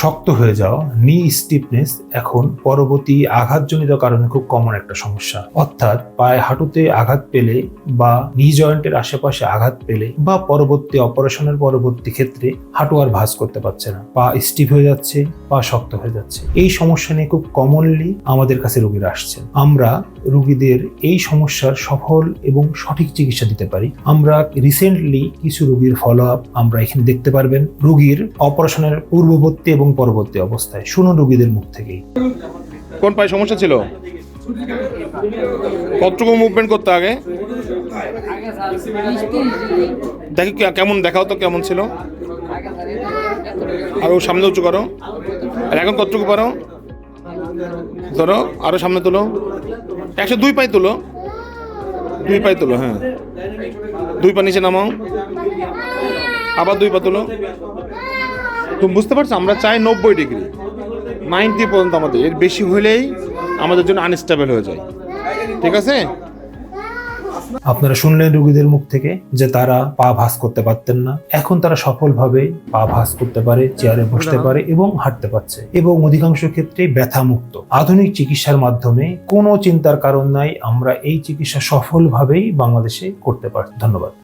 শক্ত হয়ে যাওয়া নি স্টিফনেস এখন পরবর্তী আঘাতজনিত কারণে খুব কমন একটা সমস্যা। অর্থাৎ পায়ে হাঁটুতে আঘাত পেলে বা নি জয়েন্টের আশেপাশে আঘাত পেলে বা পরবর্তী অপারেশনের পরবর্তী ক্ষেত্রে হাঁটু আর ভাঁজ করতে পারছে না। পা স্টিফ হয়ে যাচ্ছে, পা শক্ত হয়ে যাচ্ছে। এই সমস্যা নিয়ে খুব কমনলি আমাদের কাছে রোগীরা আসছেন। আমরা রোগীদের এই সমস্যার সফল এবং সঠিক চিকিৎসা দিতে পারি। আমরা রিসেন্টলি কিছু রোগীর ফলো আপ আমরা এখানে দেখতে পারবেন। রোগীর অপারেশনের পূর্ববর্তী এবং পরবর্তী অবস্থায়। শুনুন রোগীদের মুখ থেকেই। কোন পায়ে সমস্যা ছিল? কতটুকু মুভমেন্ট করতে আগে? দেখি কেমন দেখাও তো কেমন ছিল। আর ও সামনে উঁচু করো। আর এখন কতটুকু পারো? ধরো, আরও সামনে তুলো। একশো দুই পাই তুলো। দুই পাই তুলো হ্যাঁ। দুই পা নিচে নামাও। আবার দুই পা তুলো। তুমি বুঝতে পারছ? আমরা চাই নব্বই ডিগ্রি। নাইনটি পর্যন্ত আমাদের। এর বেশি হলেই আমাদের জন্য আনস্টেবল হয়ে যায়। ঠিক আছে? আপনারা শুনলেন রোগীদের মুখ থেকে যে তারা পা ভাস করতে পারতেন না। এখন তারা সফলভাবে পা ভাস করতে পারে চেয়ারে বসতে পারে এবং হাঁটতে পারছে। এবং অধিকাংশ ক্ষেত্রে ব্যথা মুক্ত আধুনিক চিকিৎসার মাধ্যমে কোনো চিন্তার কারণ নাই। আমরা এই চিকিৎসা সফলভাবেই বাংলাদেশে করতে পারি ধন্যবাদ।